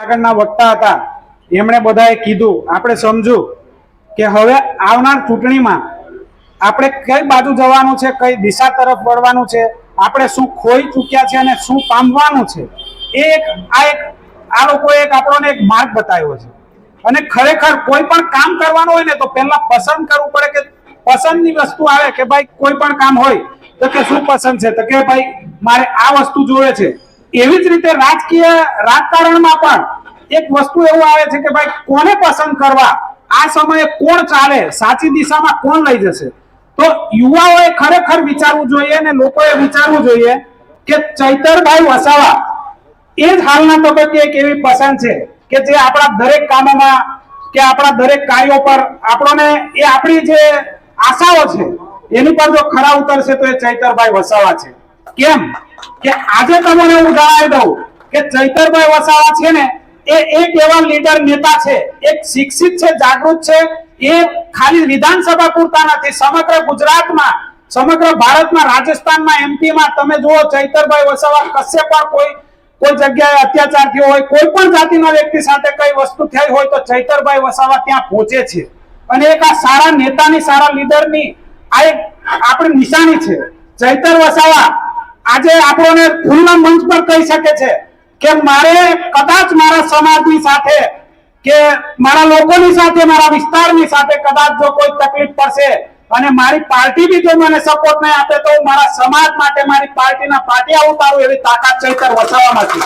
આગળના વક્તા હતા. એમણે બધાએ કીધું, આપણે સમજુ કે હવે આવનાર ચૂંટણીમાં આપણે કઈ બાજુ જવાનું છે, કઈ દિશા તરફ વળવાનું છે, આપણે શું ખોઈ ચૂક્યા છે અને શું પામવાનું છે. એ એક, આ એક, આ લોકોએ એક આપણને એક માર્ગ બતાવ્યો છે. અને ખરેખર કોઈ પણ કામ કરવાનું હોય ને તો પહેલા પસંદ કરવું પડે કે પસંદની વસ્તુ આવે કે ભાઈ કોઈ પણ કામ હોય, તો કે શું પસંદ છે? તો કે ભાઈ, મારે આ વસ્તુ જોવે છે એવી જ રીતે રાજકીય રાજકારણમાં પણ એક વસ્તુ એવું આવે છે કે ભાઈ કોને પસંદ કરવા, આ સમયે કોણ ચાલે, સાચી દિશામાં કોણ લઈ જશે? તો યુવાઓએ ખરેખર વિચારવું જોઈએ અને લોકોએ વિચારવું જોઈએ કે ચૈતરભાઈ વસાવા એ જ હાલના તબક્કે એક એવી પસંદ છે કે જે આપણા દરેક કામોમાં કે આપણા દરેક કાર્યો પર આપણને એ આપણી જે આશાઓ છે, એની પર જો ખરા ઉતરશે તો એ ચૈતરભાઈ વસાવા છે. કેમ? કે આજે તમને હું દઉં કે ચૈતરભાઈ વસાવા છે ને, એ એક એવા લીડર નેતા છે, એક શિક્ષિત છે, જાગૃત છે, એ ખાલી વિધાનસભા પૂરતા નથી, સમગ્ર ગુજરાતમાં, સમગ્ર ભારતમાં, રાજસ્થાનમાં એમપીમાં તમે જુઓ, ચૈતરભાઈ વસાવા કશે પણ કોઈ કોઈ જગ્યાએ અત્યાચાર થયો હોય, કોઈ પણ જાતિના વ્યક્તિ સાથે કઈ વસ્તુ થઈ હોય તો ચૈતરભાઈ વસાવા ત્યાં પહોંચે છે. અને એક આ સારા નેતાની, સારા લીડરની આ એક આપણી નિશાની છે. ચૈતર વસાવા આજે આપણને ખુલ્લા મંચ પર કહી શકે છે કે મારે કદાચ મારા સમાજની સાથે કે મારા લોકોની સાથે, મારા વિસ્તારની સાથે કદાચ જો કોઈ તકલીફ પડશે અને મારી પાર્ટી બી જો મને સપોર્ટ નહીં આપે તો મારા સમાજ માટે મારી પાર્ટીના પાટિયા ઉતારું એવી તાકાત ચૈતર વસાવામાં છે.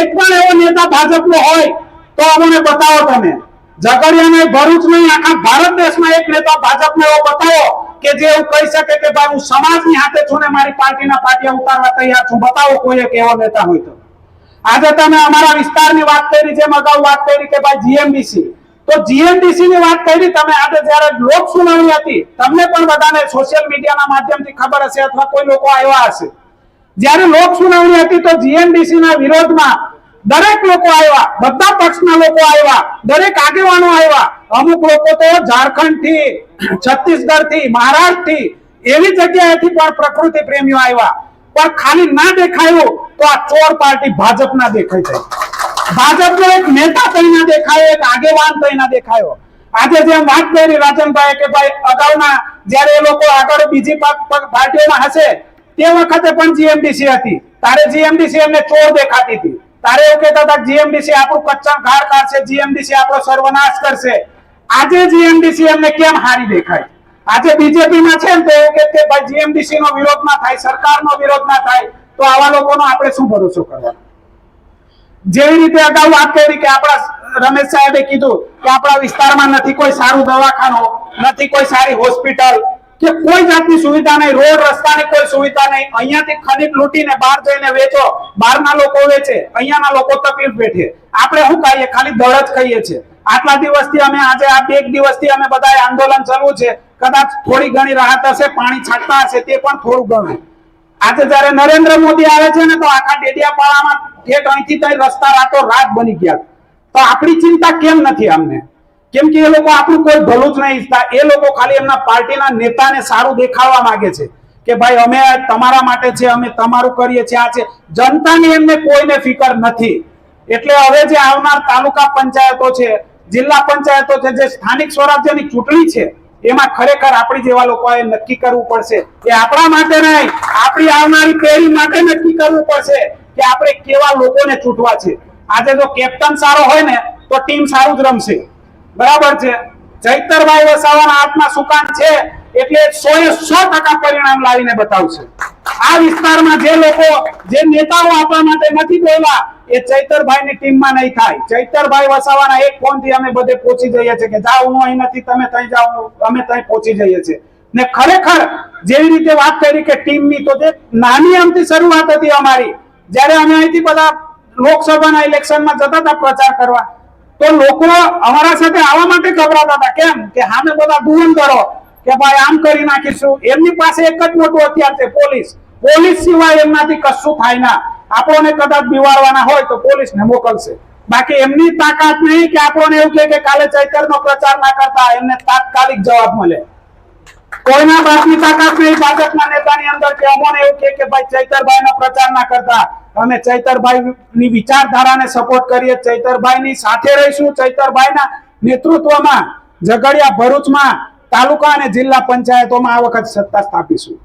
એક પણ એવો નેતા ભાજપનો હોય તો અમને બતાવો તમે. ઝઘડિયાને ભરૂચ નહીં, આખા ભારત દેશમાં એક નેતા ભાજપનો એવો બતાવો કે જે એવું કહી શકે કે ભાઈ હું સમાજની હાથે છું ને મારી પાર્ટીના પાટિયા ઉતારવા તૈયાર છું, બતાવો કોઈ એક એવો નેતા હોય તો. આજે તમે અમારા વિસ્તારની વાત કરી, જેમ અગાઉ વાત કરી કે ભાઈ જીએમડીસી તો જીએમડીસી ની વાત કરી, તમે આજે જ્યારે લોક સુનાવણી હતી, તમને પણ બધાને સોશિયલ મીડિયાના માધ્યમથી ખબર હશે અથવા કોઈ લોકો આવ્યા હશે. જ્યારે લોક સુનાવણી હતી તો જીએમડીસી ના વિરોધમાં દરેક લોકો આવ્યા. બધા પક્ષના લોકો આવ્યા. દરેક આગેવાનો આવ્યા. અમુક લોકો તો ઝારખંડથી છત્તીસગઢથી મહારાષ્ટ્રથી એવી જગ્યાએથી પણ પ્રકૃતિ પ્રેમીઓ આવ્યા. પણ ખાલી ના દેખાયું તો આ ચોર પાર્ટી ભાજપના દેખાય છે ભાજપનો એક નેતા તરીને દેખાયો, એક આગેવાન તરીને દેખાયો. આજે જેમ વાત કરી રાજનભાઈ કે ભાઈ અગાઉના જ્યારે એ લોકો આગળ બીજી પાર્ટીઓમાં હશે, તે વખતે પણ જીએમડીસી હતી. તારે જીએમડીસી એમને ચોર દેખાતી હતી. તારે એવું કહેતા હતા જીએમડીસી આપણું કચ્ચા ઘાડ કાઢશે જીએમડીસી આપણો સર્વનાશ કરશે. આજે જીએમડીસી એમને કેમ હારી દેખાય? આજે બીજેપી માં છે ને તો એવું કે ભાઈ જીએમડીસી નો વિરોધ ના થાય, સરકારનો વિરોધ ના થાય, તો આવા લોકોનો આપણે શું ભરોસો કરવાનો? જેવી રીતે અગાઉ વાત કરી કે આપણા રમેશ સાહેબે કીધું કે આપણા વિસ્તારમાં નથી કોઈ સારું દવાખાનું, નથી કોઈ સારી હોસ્પિટલ કે કોઈ જાતની સુવિધા નહીં, રોડ, રસ્તાની કોઈ સુવિધા નહીં. અહીંયાથી ખનીજ લૂંટીને બહાર જઈને વેચો. બહારના લોકો વેચે, અહીંયાના લોકો તકલીફ વેઠે. આપણે શું કહીએ ખાલી દળ જ કહીએ છીએ. આટલા દિવસથી અમે આજે, આ બે દિવસથી અમે બધાએ આંદોલન ચાલવું છે. કદાચ થોડી ઘણી રાહત હશે, પાણી છાંટતા હશે, તે પણ થોડું ઘણું આજે જયારે નરેન્દ્ર મોદી આવે છે ને, તો આખા ડેડિયાપાડામાં ઠેઠ અહીંથી રસ્તા રાતો રાત બની ગયા. તો આપણી ચિંતા કેમ નથી અમને કેમ કે એ લોકો આપણું કોઈ ભલું જ નહીં ઈચ્છતા. એ લોકો ખાલી એમના પાર્ટીના નેતાને સારું દેખાડવા માંગે છે કે ભાઈ અમે તમારા માટે છે, અમે તમારું કરીએ છીએ, આ છે. જનતાની એમને કોઈને ફિકર નથી. એટલે હવે જે આવનાર તાલુકા પંચાયતો છે, જિલ્લા પંચાયતો છે, જે સ્થાનિક સ્વરાજ્યની ચૂંટણી છે, એમાં ખરેખર આપણી જેવા લોકોએ નક્કી કરવું પડશે. એ આપણા માટે નહીં, આપણી આવનારી પેઢી માટે નક્કી કરવું પડશે કે આપણે કેવા લોકોને ચૂંટવા છે. આજે જો કેપ્ટન સારો હોય ને, તો ટીમ સારું જ રમશે. બરાબર છે? ચૈતરભાઈ વસાવાના હાથમાં સુકાન છે, એટલે સો એ સો ટકા પરિણામ લાવીને બતાવશે. આ વિસ્તારમાં જે લોકો, જે નેતાઓ આપવા માટે નથી બોલ્યા, એ ચૈતરભાઈ ની ટીમમાં નહીં થાય. ચૈતરભાઈ વસાવાના એક ફોનથી અમે બધે પહોંચી જઈએ છીએ કે જાઓ, હું અહીં નથી તમે ત્યાં જાઓ અમે ત્યાં પહોંચી જઈએ છીએ. ને ખરેખર જેવી રીતે વાત કરી કે ટીમની, તો તે નાની અમથી શરૂઆત હતી અમારી. જ્યારે અમે અહીંથી બધા લોકસભાના ઇલેક્શનમાં જતા હતા પ્રચાર કરવા તો લોકો અમારા સાથે આવવા માટે ગભરાતા હતા. કેમ? કે હામે બધા ધુરંધરો કે ભાઈ આમ કરી નાખીશું. એમની પાસે એક જ મોટું હથિયાર છે, પોલીસ. પોલીસ સિવાય એમનાથી કશું થાય ના. આપણને કદાચ બિવાડવાના હોય તો પોલીસને મોકલશે. બાકી એમની તાકાત નહીં કે આપણને એવું કે કાલે ચૈતરનો પ્રચાર ના કરતા એમને તાત્કાલિક જવાબ મળે. કોઈના બાપની તાકાત નહીં ભાજપના નેતાની અંદર કે અમોને એવું કે ભાઈ ચૈતરભાઈ નો પ્રચાર ના કરતા. અમે ચૈતરભાઈ ની વિચારધારાને સપોર્ટ કરીએ, ચૈતરભાઈની સાથે રહીશું, ચૈતરભાઈના નેતૃત્વમાં, ઝઘડિયા ભરૂચમાં, તાલુકા અને જિલ્લા પંચાયતોમાં આ વખત સત્તા સ્થાપીશું.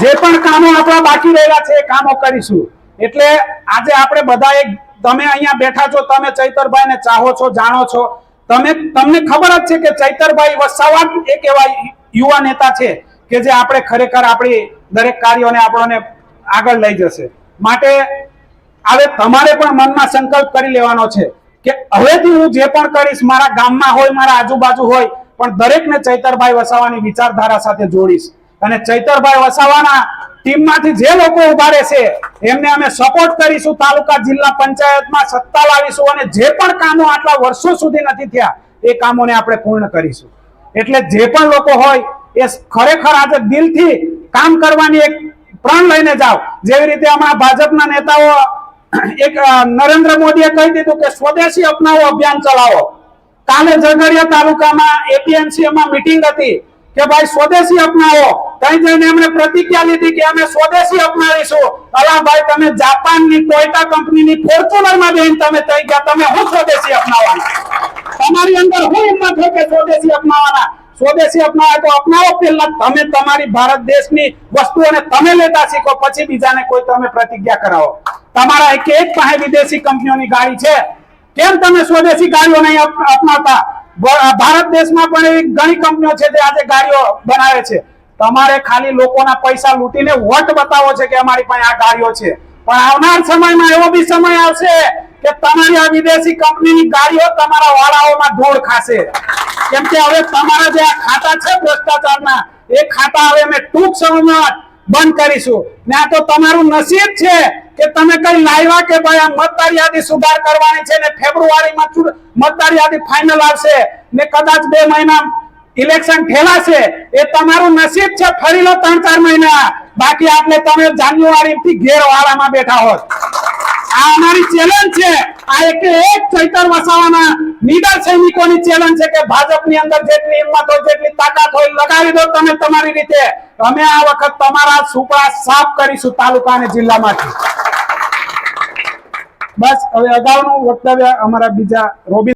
જે પણ કામો આપણા બાકી રહેલા છે એ કામો કરીશું. એટલે આજે આપણે બધા એક, તમે અહીંયા બેઠા છો, તમે ચૈતરભાઈને ચાહો છો, જાણો છો. તમે, તમને ખબર જ છે કે ચૈતરભાઈ વસાવા એક એવા યુવા નેતા છે કે જે આપણે ખરેખર આપણી દરેક કાર્યોને આપણને આગળ લઈ જશે. માટે હવે તમારે પણ મનમાં સંકલ્પ કરી લેવાનો છે કે હવેથી હું જે પણ કરીશ, મારા ગામમાં હોય, મારા આજુબાજુ હોય, પણ દરેકને ચૈતરભાઈ વસાવાની વિચારધારા સાથે જોડીશ. અને ચૈતરભાઈ વસાવાના ટીમમાંથી જે લોકો ઊભા રહેશે, એમને અમે સપોર્ટ કરીશું, તાલુકા જિલ્લા પંચાયતમાં સત્તા લાવીશું અને જે પણ કામો આટલા વર્ષો સુધી નથી થયા, એ કામોને આપણે પૂર્ણ કરીશું. એટલે જે પણ લોકો હોય, એ ખરેખર આજે દિલથી કામ કરવાની એક પ્રણ લઈને જાઓ. જેવી રીતે હમણાં ભાજપના નેતાઓ, એક નરેન્દ્ર મોદીએ કહી દીધું કે સ્વદેશી અપનાવો અભિયાન ચલાવો. કાલે ઝઘડિયા તાલુકામાં એપીએમસી માં મીટિંગ હતી કે ભાઈ સ્વદેશી અપનાવો. ત્યાં જઈને એમણે પ્રતિજ્ઞા લીધી કે અમે સ્વદેશી અપનાવીશું. અલા ભાઈ તમે જાપાનની ટોયટા કંપનીની ફોર્ચ્યુનરમાં બેન તમે થઈ ગયા, તમે હું સ્વદેશી અપનાવવાના? તમારી અંદર હું હિંમત હોય કે સ્વદેશી અપનાવવાના? સ્વદેશી અપનાવે તો અપનાવો પહેલા તમે તમારી ભારત દેશની વસ્તુઓને તમે લેતા શીખો, પછી બીજાને કોઈ તમે પ્રતિજ્ઞા કરાવો. તમારા એક એક પાસે વિદેશી કંપનીઓની ગાડી છે. કેમ તમે સ્વદેશી ગાડીઓ નહીં અપનાવતા? ભારત દેશમાં પણ એવી ઘણી કંપનીઓ છે જે આજે ગાડીઓ બનાવે છે. તમારે ખાલી લોકોના પૈસા લૂંટીને વોટ બતાવો છે કે અમારી પાસે આ ગાડીઓ છે. પણ આવનાર સમયમાં એવો બી સમય આવશે કે તમારી આ વિદેશી કંપનીની ગાડીઓ તમારા વાળાઓમાં ધૂળ ખાશે. કેમ કે હવે તમારા જે આ ખાતા છે ભ્રષ્ટાચારના, એ ખાતા હવે અમે ટૂંક સમયમાં બંધ કરીશું. ને આ તો તમારું નસીબ છે કે તમે કઈ લાવ્યા કે ભાઈ આ મતદાર યાદી સુધાર કરવાની છે ને ફેબ્રુઆરીમાં મતદાર યાદી ફાઇનલ આવશે ને કદાચ બે મહિના ઇલેક્શન ફેલાશે, એ તમારું નસીબ છે. ફરી લો ત્રણ ચાર મહિના. બાકી આપણે તમે જાન્યુઆરી થી ઘેર વાળામાં બેઠા હોત. આ અમારી ચેલેન્જ છે. આ એક એક ચૈતર વસાવાના નીડર સૈનિકોની ચેલેન્જ છે કે ભાજપની અંદર જેટલી હિંમત હોય જેટલી તાકાત હોય, લગાવી દો તમે તમારી રીતે. અમે આ વખત તમારા સુપડા સાફ કરીશું તાલુકા અને જિલ્લામાંથી. બસ, હવે અગાઉનું વક્તવ્ય અમારા બીજા રોબિન